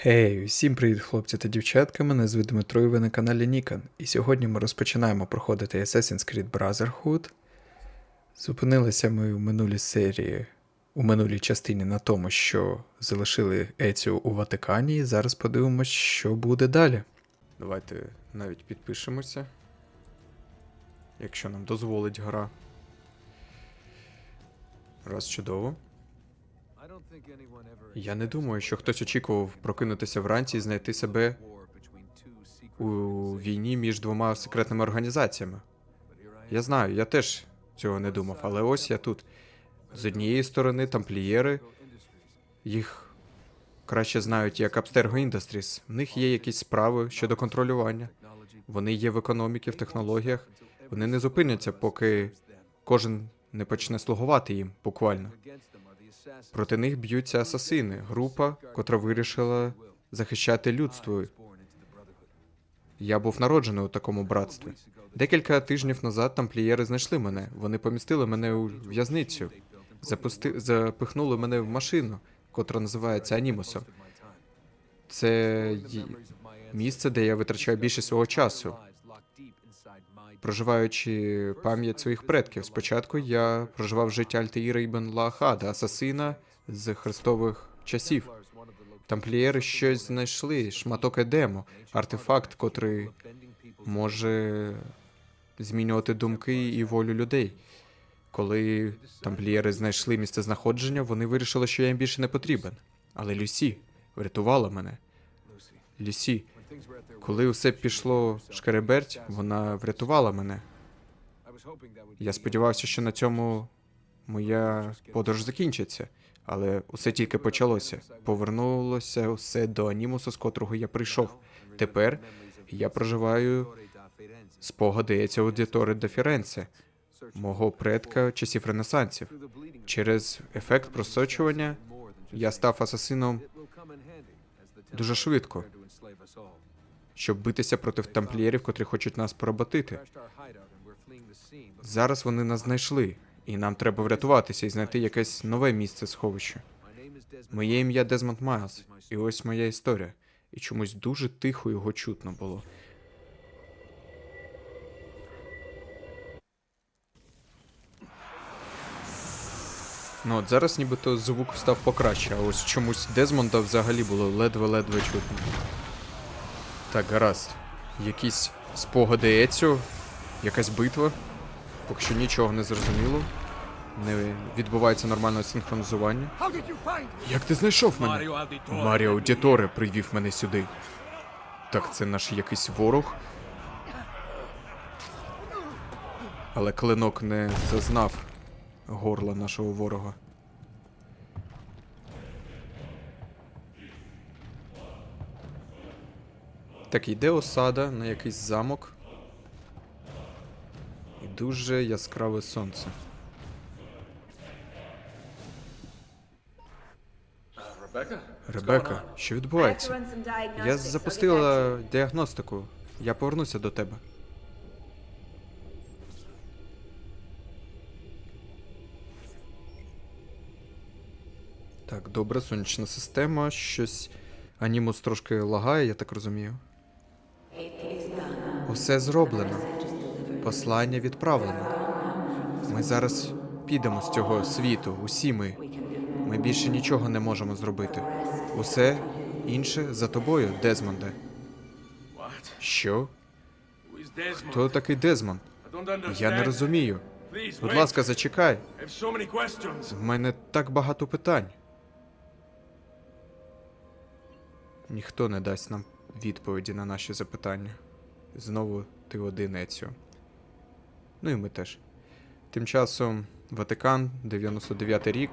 Гей, всім привіт, хлопці та дівчатка. Мене звуть Дмитро і ви на каналі Нікан. І сьогодні ми розпочинаємо проходити Assassin's Creed Brotherhood. Зупинилися ми у минулій серії, у минулій частині на тому, що залишили Ецю у Ватикані, і зараз подивимось, що буде далі. Давайте навіть підпишемося. Якщо нам дозволить гра. Раз чудово. Я не думаю, що хтось очікував прокинутися вранці і знайти себе у війні між двома секретними організаціями. Я знаю, я теж цього не думав, але ось я тут. З однієї сторони, тамплієри, їх краще знають як Abstergo Industries. В них є якісь справи щодо контролювання. Вони є в економіці, в технологіях. Вони не зупиняться, поки кожен не почне слугувати їм, буквально. Проти них б'ються асасини, група, котра вирішила захищати людство. Я був народжений у такому братстві. Декілька тижнів назад тамплієри знайшли мене. Вони помістили мене у в'язницю, запусти... запихнули мене в машину, котра називається Анімусом. Це місце, де я витрачаю більше свого часу, проживаючи пам'ять своїх предків. Спочатку я проживав життя Альтеїра Ібн Лаахада, асасина з хрестових часів. Тамплієри щось знайшли, шматок едему, артефакт, котрий може змінювати думки і волю людей. Коли тамплієри знайшли місце знаходження, вони вирішили, що я їм більше не потрібен. Але Люсі врятувала мене. Люсі, коли усе пішло шкереберть, вона врятувала мене. Я сподівався, що на цьому моя подорож закінчиться, але усе тільки почалося. Повернулося все до анімусу, з котрого я прийшов. Тепер я проживаю спогади Еціо аудитори до Фіренце, мого предка часів Ренесансів. Через ефект просочування я став асасином дуже швидко, щоб битися проти тамплієрів, котрі хочуть нас поработити. Зараз вони нас знайшли, і нам треба врятуватися і знайти якесь нове місце сховища. Моє ім'я Дезмонд Майлз, і ось моя історія. І чомусь дуже тихо його чутно було. Ну от зараз нібито звук став покраще, а ось чомусь Дезмонда взагалі було ледве-ледве чутно. Так, гаразд. Якісь спогади Еціо, якась битва. Поки що нічого не зрозуміло. Не відбувається нормальне синхронізування. Як ти знайшов мене? Маріо Аудіторе привів мене сюди. Так, це наш якийсь ворог. Але клинок не зазнав горла нашого ворога. Так, йде осада на якийсь замок. І дуже яскраве сонце. Ребека, що відбувається? Я запустила діагностику. Я повернуся до тебе. Так, добре, сонячна система. Щось. Анімус трошки лагає, я так розумію. Усе зроблено. Послання відправлено. Ми зараз підемо з цього світу, усі ми. Ми більше нічого не можемо зробити. Усе інше за тобою, Дезмонде. Що? Хто такий Дезмонд? Я не розумію. Будь ласка, зачекай. В мене так багато питань. Ніхто не дасть нам відповіді на наші запитання. Знову ти один, Еціо. Ну і ми теж. Тим часом Ватикан, 99 рік.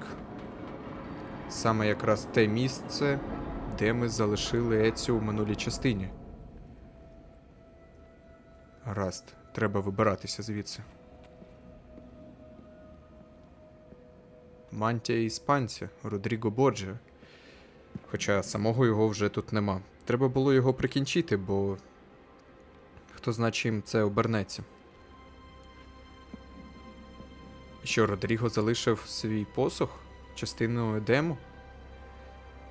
Саме якраз те місце, де ми залишили Еціо у минулій частині. Гаразд, треба вибиратися звідси. Мантія іспанця Родріго Боджа. Хоча самого його вже тут нема. Треба було його прикінчити, бо хто знає, чим це обернеться. Що Родріго залишив свій посох, частину Едему?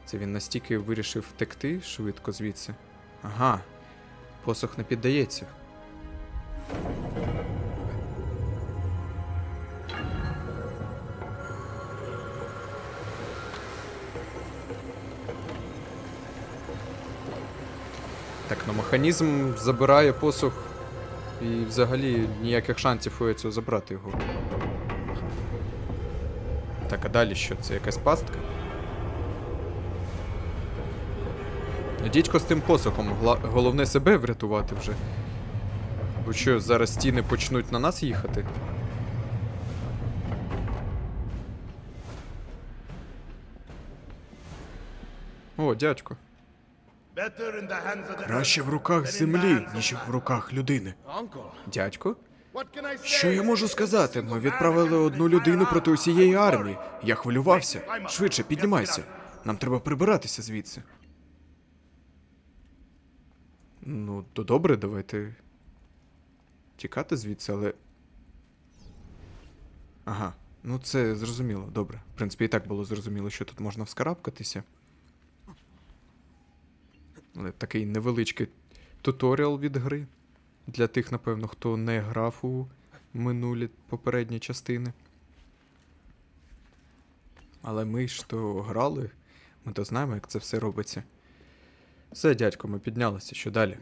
Це він настільки вирішив втекти швидко звідси. Ага. Посох не піддається. Так, ну механізм забирає посох. І взагалі ніяких шансів у цього забрати його. Так, а далі що? Це якась пастка? Дідько з тим посохом. Головне себе врятувати вже. Бо що, зараз стіни почнуть на нас їхати? О, дядько. Краще в руках землі, ніж в руках людини. Дядько? Що я можу сказати? Ми відправили одну людину проти усієї армії. Я хвилювався. Швидше, піднімайся. Нам треба прибиратися звідси. Ну, то добре, давайте тікати звідси, але. Ага, ну це зрозуміло, добре. В принципі, і так було зрозуміло, що тут можна вскарабкатися. Але такий невеличкий туторіал від гри. Для тих, напевно, хто не грав у минулі попередні частини. Але ми ж то грали, ми то знаємо, як це все робиться. Все, дядько, ми піднялися. Що далі?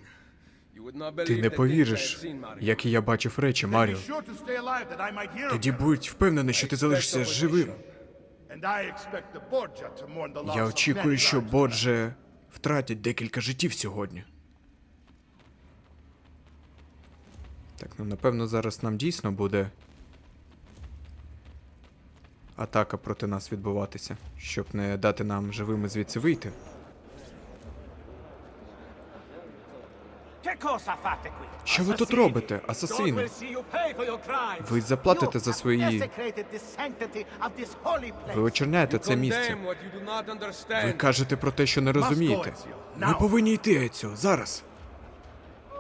Ти не повіриш, які я бачив речі, Маріо. Тоді будь впевнений, що ти залишишся живим. Я очікую, що Бодже втратять декілька життів сьогодні. Так, ну напевно, зараз нам дійсно буде атака проти нас відбуватися, щоб не дати нам живими звідси вийти. Що ви тут робите, асасини? Ви заплатите за свої. Ви очерняєте це місце. Ви кажете про те, що не розумієте. Ми повинні йти, Еціо, зараз.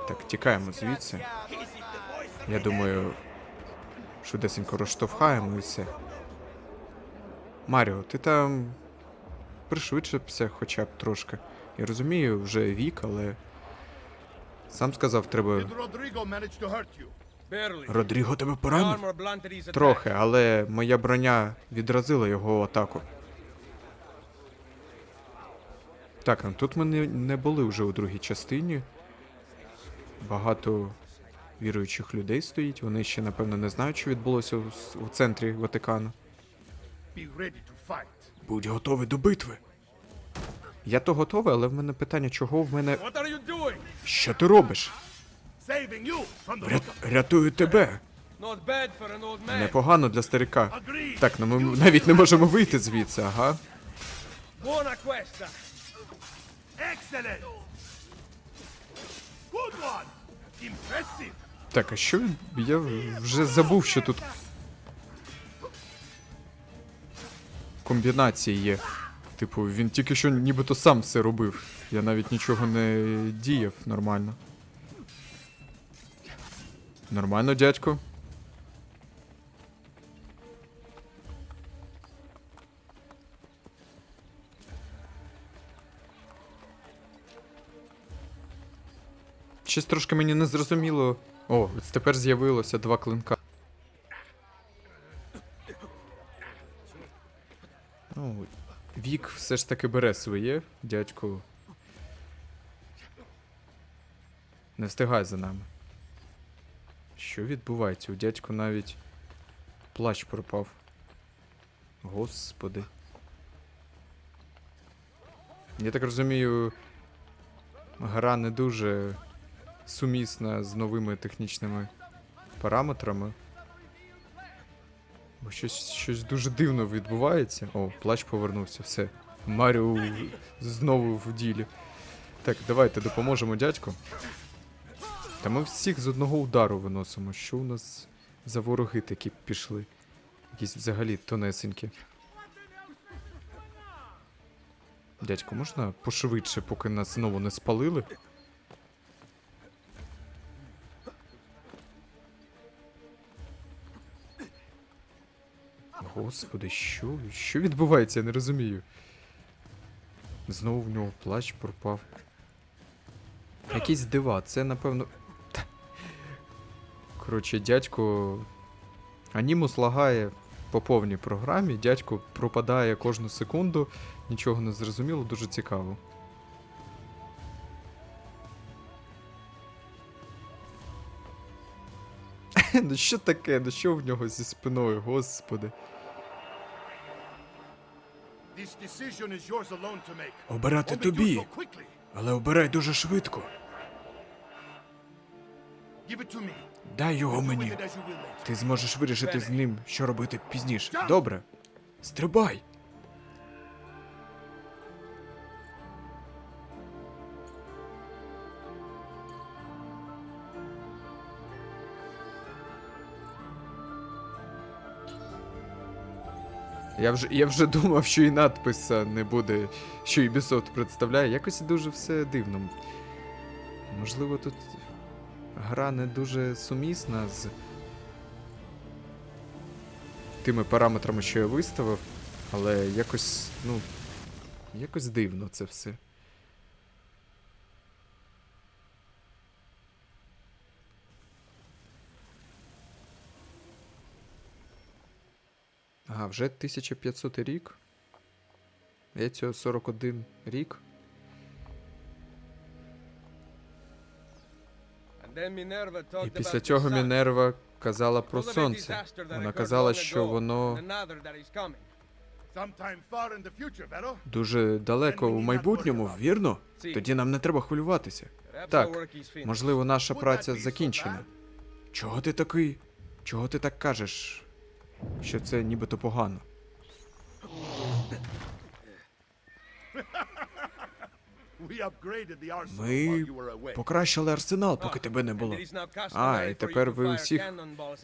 Так, тікаємо звідси. Я думаю, швидесенько розштовхаємо і все. Маріо, ти там пришвидшився хоча б трошки. Я розумію, вже вік, але. Сам сказав, треба Родріго тебе поранив? трохи, але моя броня відразила його атаку. Так, ну тут ми не, не були вже у другій частині. Багато віруючих людей стоїть. Вони ще, напевно, не знають, що відбулося у, у центрі Ватикану. Будь готовий до битви. Я то готовий, але в мене питання, чого в мене. Що ти робиш? Ря... Рятую тебе. Непогано для старика. Так, ну ми навіть не можемо вийти звідси, ага. Так, а що він- я вже забув, що тут комбінації є. Типу, він тільки що нібито сам все робив. Я навіть нічого не діяв нормально. Нормально, дядько. Щось трошки мені не зрозуміло. О, тепер з'явилося два клинка. Ну, вік все ж таки бере своє, дядько. Не встигай за нами. Що відбувається? У дядьку навіть плащ пропав. Господи. Я так розумію, гра не дуже сумісна з новими технічними параметрами. Бо щось, щось дуже дивно відбувається. О, плащ повернувся, все. Маріо знову в ділі. Так, давайте допоможемо дядьку. Та ми всіх з одного удару виносимо. Що у нас за вороги такі пішли? Якісь взагалі тонесенькі. Дядько, можна пошвидше, поки нас знову не спалили? Господи, що? Що відбувається? Я не розумію. Знову в нього плащ пропав. Якісь дива, це напевно. Коротше, дядько. Анімус лагає по повній програмі, дядько пропадає кожну секунду, нічого не зрозуміло, дуже цікаво. ну що таке? Ну що в нього зі спиною, господи. This is yours alone to make. Обирати тобі, але обирай дуже швидко. Дай його мені. Ти зможеш вирішити з ним, що робити пізніше. Добре. Стрибай. Я вже, я вже думав, що і надписа не буде, що Ubisoft представляє. Якось дуже все дивно. Можливо, тут гра не дуже сумісна з тими параметрами, що я виставив, але якось, ну, якось дивно це все. Ага, вже 1500 рік. Я цього 41 рік. І після цього Мінерва казала про сонце. Вона казала, що воно. Дуже далеко у майбутньому, вірно? Тоді нам не треба хвилюватися. Так, можливо, наша праця закінчена. Чого ти такий? Чого ти так кажеш? Що це нібито погано? Ми покращили арсенал, поки тебе не було. А, і тепер ви усіх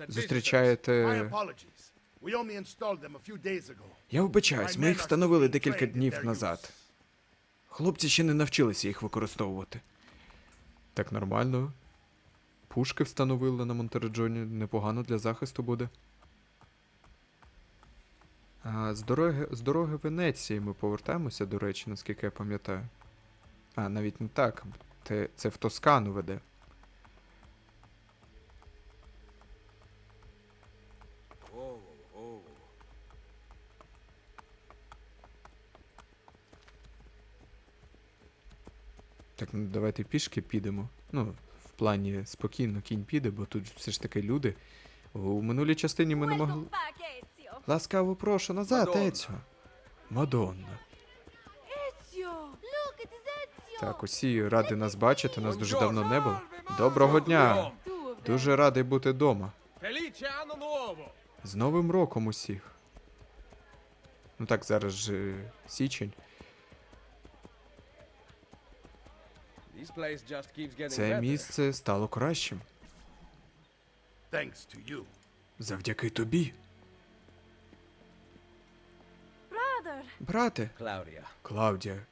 зустрічаєте. Я вибачаюсь, ми їх встановили декілька днів назад. Хлопці ще не навчилися їх використовувати. Так нормально. Пушки встановили на Монтереджоні, непогано для захисту буде. А, з дороги, з дороги Венеції ми повертаємося, до речі, наскільки я пам'ятаю. А, навіть не так. Те, це в Тоскану веде. Так, ну давайте пішки підемо. Ну, в плані спокійно кінь піде, бо тут все ж таки люди. У минулій частині ми не могли. Ласкаво прошу назад, Мадонна. Еціо. Мадонна. Так, усі раді нас бачити, нас дуже давно не було. Доброго дня! Дуже радий бути вдома. З Новим роком усіх. Ну так, зараз же січень. Це місце стало кращим. Завдяки тобі. Брате, Claudia, Клаудія,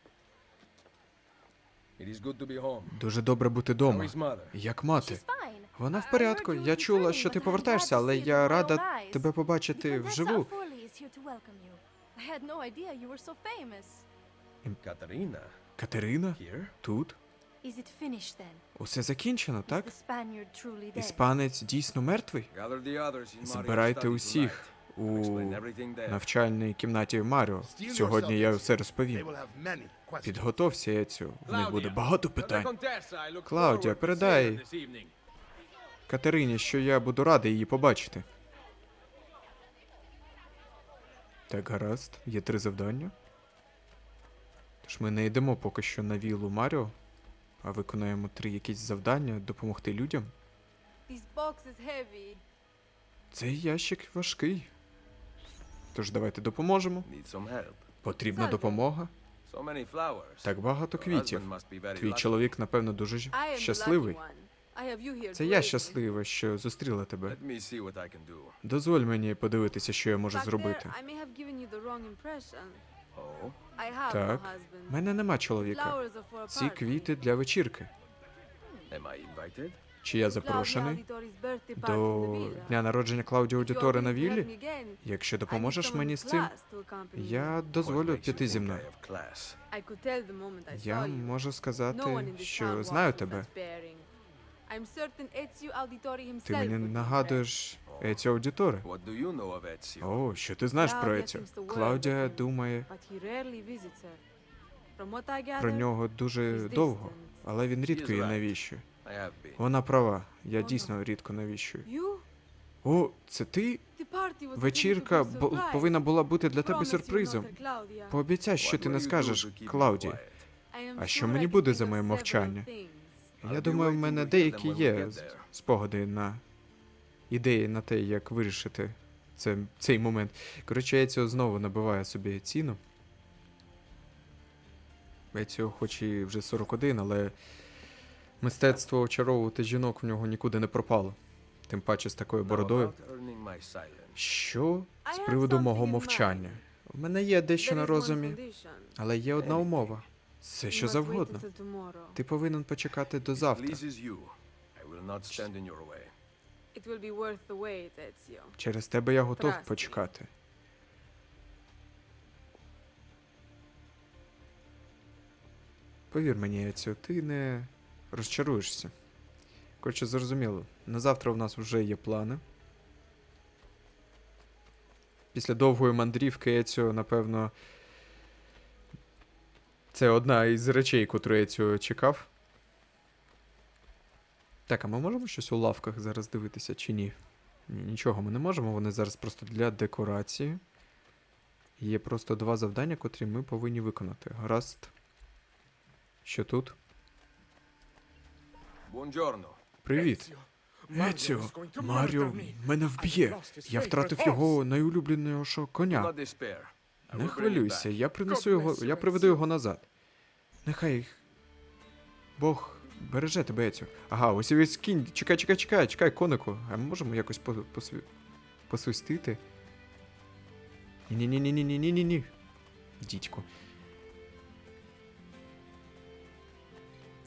дуже добре бути How вдома. is mother? Як мати? She's fine. Вона в порядку. Я чула, що ти повертаєшся, але я рада тебе побачити вживу. Foley is here to welcome you. I had no idea you were so famous. Katarina, Катерина? here? Тут? Is it finished then? Усе закінчено, так? the Spaniard truly dead? Іспанець дійсно мертвий? Збирайте усіх. У навчальній кімнаті Маріо. Сьогодні я все розповім. Підготовся, Ецю. В них буде багато питань. Клаудія, передай. Катерині, що я буду радий її побачити. Так, гаразд, є три завдання. Тож ми не йдемо поки що на вілу Маріо, а виконаємо три якісь завдання допомогти людям. Цей ящик важкий. Тож давайте допоможемо. Потрібна допомога. Так багато квітів. Твій чоловік, напевно, дуже щасливий. Це я щаслива, що зустріла тебе. Дозволь мені подивитися, що я можу зробити. Oh, Так. У мене нема чоловіка. Ці квіти для вечірки. Чи я запрошений до дня народження Клаудіо Аудіторе на віллі? Якщо допоможеш мені з цим, я дозволю піти зі мною. Я можу сказати, що знаю тебе. Ти мені нагадуєш Еціо Ezio? О, що ти знаєш про Еціо? Клаудія думає про нього дуже довго, але він рідко її навіщує. Вона права, я дійсно рідко навіщую. О, це ти? Вечірка бо- повинна була бути для тебе сюрпризом. Пообіцяй, що ти не скажеш Клауді. А що мені буде за моє мовчання? Я думаю, в мене деякі є спогади на ідеї на те, як вирішити це, цей момент. Коротше, Еціо знову набиває собі ціну. Еціо хоч і вже 41, але мистецтво очаровувати жінок в нього нікуди не пропало. Тим паче з такою бородою. Що з приводу мого мовчання? У мене є дещо на розумі, але є одна умова. Все що завгодно. Ти повинен почекати до завтра. Через тебе я готов почекати. Повір мені, Еціо, ти не розчаруєшся. Коротше, зрозуміло, на завтра в нас вже є плани. Після довгої мандрівки Еціо, напевно. Це одна із речей, котру Еціо чекав. Так, а ми можемо щось у лавках зараз дивитися чи? Ні, нічого ми не можемо, вони зараз просто для декорації. Є просто два завдання, котрі ми повинні виконати. Гаразд. Що тут? Привіт. Еціо, Маріо мене вб'є. Я втратив його найулюбленішого коня. Не хвилюйся, я принесу його, я приведу його назад. Нехай Бог береже тебе, Еціо. Ага, ось і ось кінь. Чекай, чекай, чекай, чекай, конику. А ми можемо якось по, посві... посвистити? Ні-ні-ні-ні-ні-ні-ні-ні. Дідько.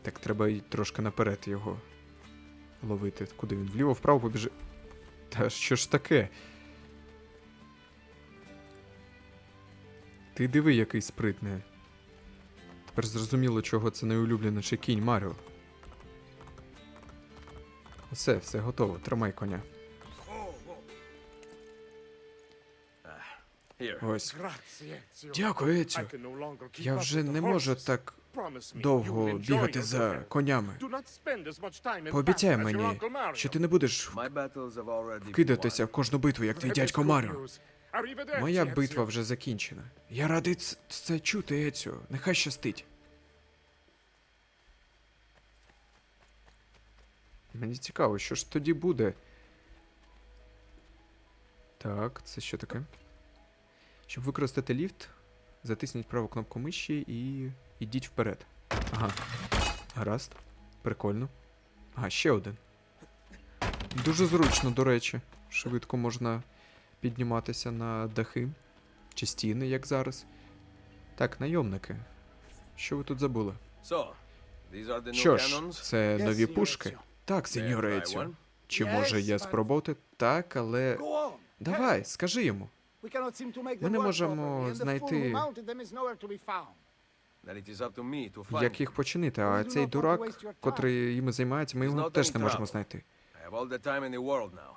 Так треба й трошки наперед його ловити. Куди він? Вліво, вправо побіжи. Та що ж таке? Ти диви, який спритний. Тепер зрозуміло, чого це найулюбленіший кінь Маріо. Все, все готово. Тримай коня. Ось. Дякую, Еціо. Я вже не можу так довго бігати за конями. Пообіцяй мені, що ти не будеш вкидатися в кожну битву, як твій дядько Маріо. Моя битва вже закінчена. Я радий ц- це чути, Еціо. Нехай щастить. Мені цікаво, що ж тоді буде. Так, це що таке? Щоб використати ліфт, затисніть праву кнопку миші і ідіть вперед. Ага. Гаразд. Прикольно. Ага, ще один. Дуже зручно, до речі. Швидко можна підніматися на дахи чи стіни, як зараз. Так, найомники. Що ви тут забули? Що ж, це нові пушки. Так, сеньоре Еціо. Чи може я спробувати? Так, але. Давай, скажи йому. We cannot seem to make Ми не можемо знайти- who mounted them is nowhere to be found. Then it is up to me to find Як їх починити? А цей дурак, waste your time. котрий їми займається, ми його теж не можемо знайти. I have all the time in the world now.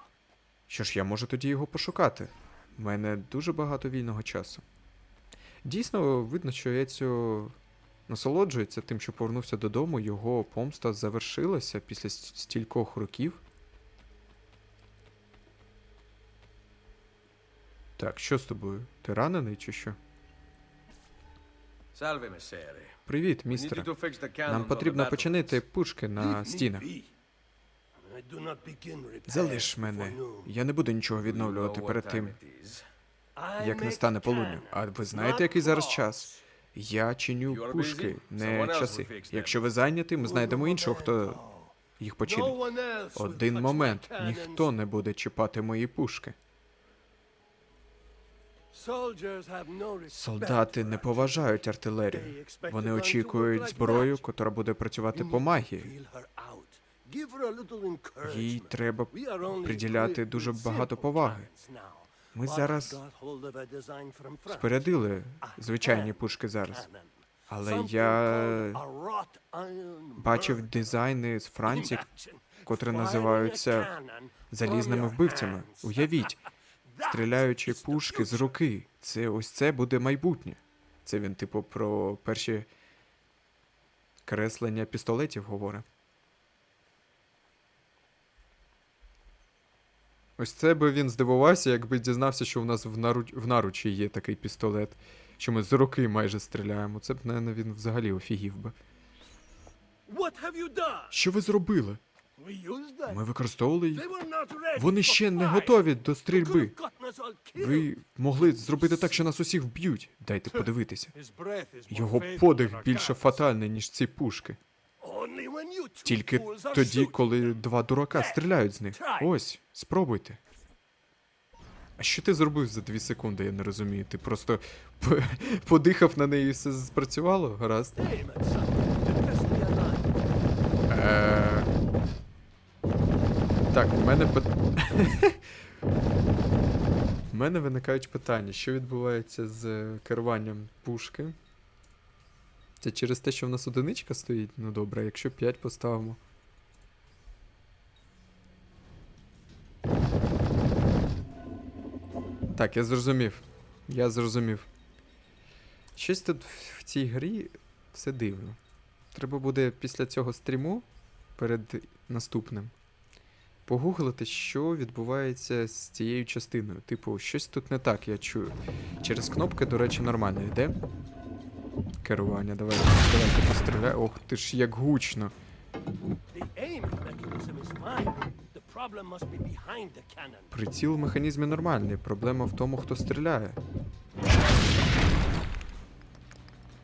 Що ж, я можу тоді його пошукати. У мене дуже багато вільного часу. Дійсно, видно, що Еціо насолоджується тим, що повернувся додому, його помста завершилася після стількох років. Так, що з тобою? Ти ранений чи що? Привіт, містере. Нам потрібно починити пушки на стінах. Залиш мене. Я не буду нічого відновлювати перед тим, як не стане полудню. А ви знаєте, який зараз час? Я чиню пушки, не часи. Якщо ви зайняті, ми знайдемо іншого, хто їх починить. Один момент. Ніхто не буде чіпати мої пушки. Солдати не поважають артилерію. Вони очікують зброю, котра буде працювати по магії. Їй треба приділяти дуже багато поваги. Ми зараз спорядили звичайні пушки зараз. Але я бачив дизайни з Франції, котрі називаються залізними вбивцями. Уявіть, стріляючі пушки з руки. Це ось це буде майбутнє. Це він, типу, про перші креслення пістолетів говорить. Ось це би він здивувався, якби дізнався, що в нас в, наруч... в наручі є такий пістолет, що ми з руки майже стріляємо. Це б, напевно, він взагалі офігів би. Що ви зробили? Ми використовували їх. Вони ще не готові до стрільби. Ви могли зробити так, що нас усіх вб'ють. Дайте подивитися. Його подих більше фатальний, ніж ці пушки. Тільки тоді, коли два дурака стріляють з них. Ось, спробуйте. А що ти зробив за дві секунди, я не розумію. Ти просто подихав на неї і все спрацювало? Гаразд. Так, в мене пит... В мене виникають питання, що відбувається з е, керуванням пушки. Це через те, що в нас одиничка стоїть? Ну добре, якщо 5 поставимо. Так, я зрозумів. Я зрозумів. Щось тут в цій грі все дивно. Треба буде після цього стріму перед наступним погуглити, що відбувається з цією частиною. Типу, щось тут не так, я чую. Через кнопки, до речі, нормально йде. Керування, давай, давайте постріляй. Ох, ти ж як гучно. Приціл в механізмі нормальний. Проблема в тому, хто стріляє.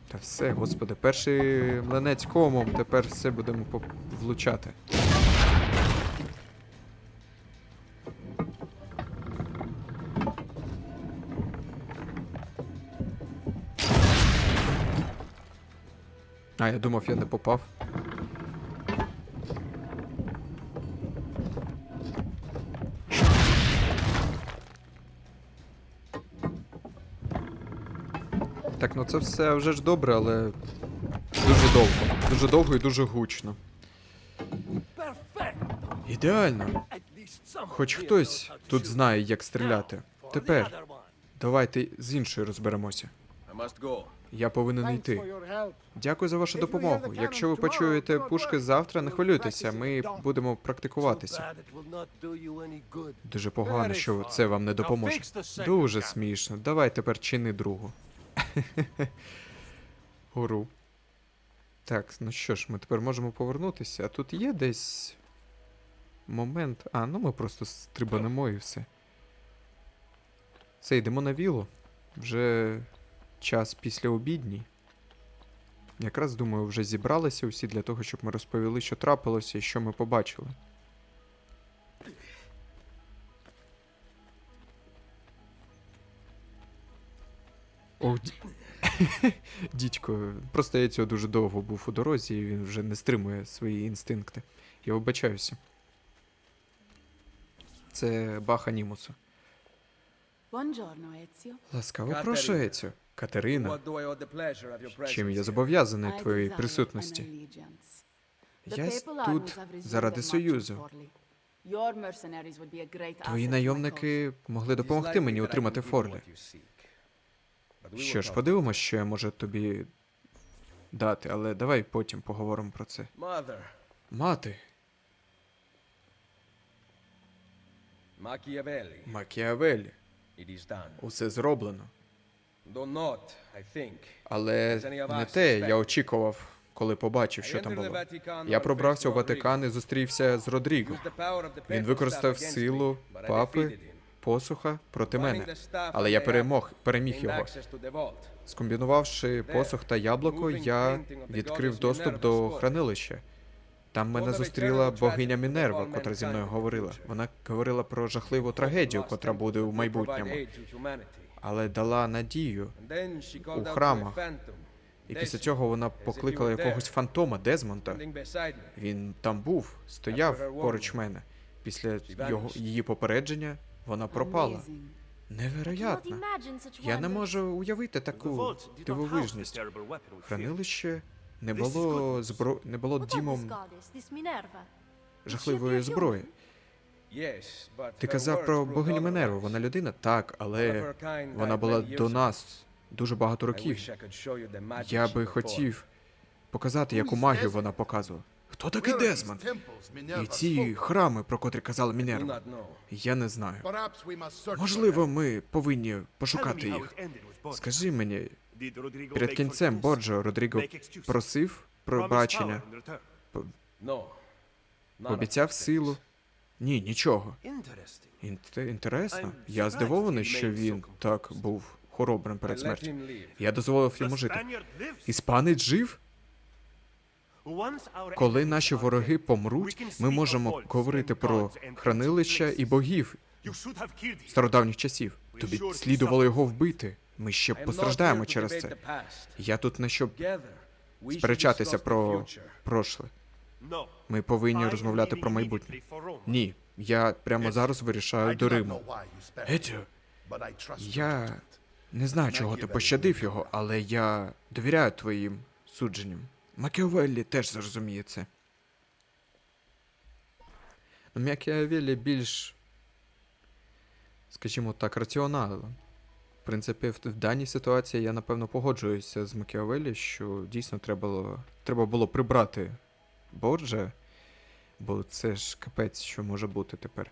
Та все, господи, перший млинець комом, тепер все будемо влучати. А, я думав, я не попав. Так, ну це все вже ж добре, але дуже довго. Дуже довго і дуже гучно. Ідеально. Хоч хтось тут знає, як стріляти. Тепер давайте з іншою розберемося. Я повинен йти. Дякую за вашу допомогу. Якщо ви почуєте пушки завтра, не хвилюйтеся, ми будемо практикуватися. Дуже погано, що це вам не допоможе. Дуже смішно. Давай тепер чини другу. Гуру. Так, ну що ж, ми тепер можемо повернутися. А тут є десь момент. А, ну ми просто стрибанемо і все. Все, йдемо на віло. Вже час після обідній. Якраз думаю, вже зібралися усі для того, щоб ми розповіли, що трапилося і що ми побачили. Ох, ді... дідько, просто я цього дуже довго був у дорозі, і він вже не стримує свої інстинкти. Я вибачаюся. Це бах. Buongiorno, Ласкаво прошу, Ецю. Катерина, чим я зобов'язаний твоїй присутності? Я тут заради Союзу. Твої найомники могли допомогти мені отримати we Що ж, подивимось, що я можу тобі дати, але давай потім поговоримо про це. Мати, Макіавелі, done. усе зроблено. Але не те я очікував, коли побачив, що там було. Я пробрався у Ватикан і зустрівся з Родріго. Він використав силу папи, посуха проти мене. Але я перемог, переміг його. Скомбінувавши посух та яблуко, я відкрив доступ до хранилища. Там мене зустріла богиня Мінерва, котра зі мною говорила. Вона говорила про жахливу трагедію, котра буде у майбутньому, але дала надію. у храмах. І після цього вона покликала якогось фантома Дезмонта. Він там був, стояв поруч мене. Після його її попередження вона пропала. Невероятно. Я не можу уявити таку дивовижність. Хранилище не було збро... не було дімом жахливої зброї. Ти казав про богиню Минерву, otherwise. вона людина? Так, але вона була до нас дуже багато років. Я би хотів показати, яку магію вона показувала. Хто такий Дезмонд? І ці храми, про котрі казала Мінерва. Я не знаю. Можливо, ми повинні пошукати їх. Скажи мені, перед кінцем Борджо Родріго просив пробачення. Обіцяв силу. Ні, нічого. Інте- Інтересно. Я здивований, що він так був хоробрим перед смертю. Я дозволив йому жити. Іспанець жив? Коли наші вороги помруть, ми можемо говорити про хранилища і богів стародавніх часів. Тобі слідувало його вбити. Ми ще постраждаємо через це. Я тут не щоб сперечатися про прошле. Ми повинні розмовляти про майбутнє. Ні, я прямо зараз вирішаю до Риму. your я не знаю, чого ти пощадив його, але я довіряю твоїм судженням. Макіавеллі теж зрозуміє це. Ну, Макіавеллі більш, скажімо так, раціонален. В принципі, в, в даній ситуації я напевно погоджуюся з Макіавеллі, що дійсно треба було, треба було прибрати Борджа, бо це ж капець, що може бути тепер.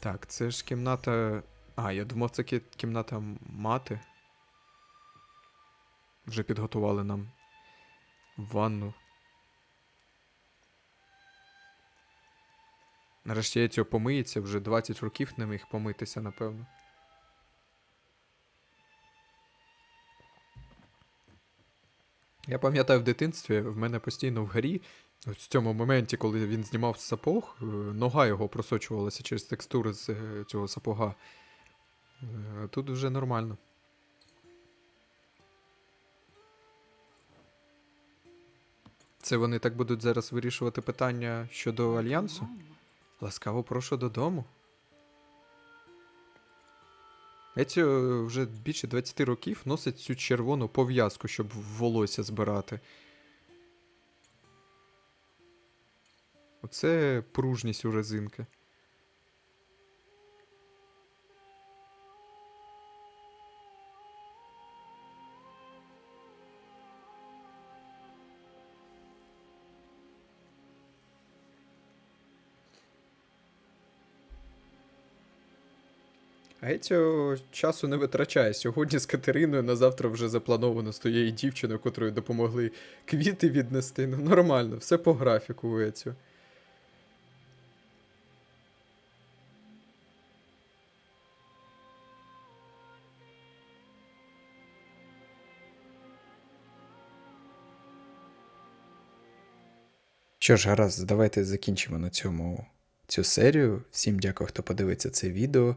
Так, це ж кімната. А, я думав, це кі- кімната мати. Вже підготували нам ванну. Нарешті я цього помиється, вже 20 років не міг помитися, напевно. Я пам'ятаю в дитинстві, в мене постійно вгорі, от в цьому моменті, коли він знімав сапог, е, нога його просочувалася через текстури з е, цього сапога. Е, Тут вже нормально. Це вони так будуть зараз вирішувати питання щодо альянсу? Ласкаво прошу додому. Ецьо вже більше 20 років носить цю червону пов'язку, щоб волосся збирати. Оце пружність у резинки. А Ецьо часу не витрачає. Сьогодні з Катериною на завтра вже заплановано з тією дівчиною, котрою допомогли квіти віднести. Ну нормально, все по графіку у. Що ж, гаразд, давайте закінчимо на цьому цю серію. Всім дякую, хто подивиться це відео.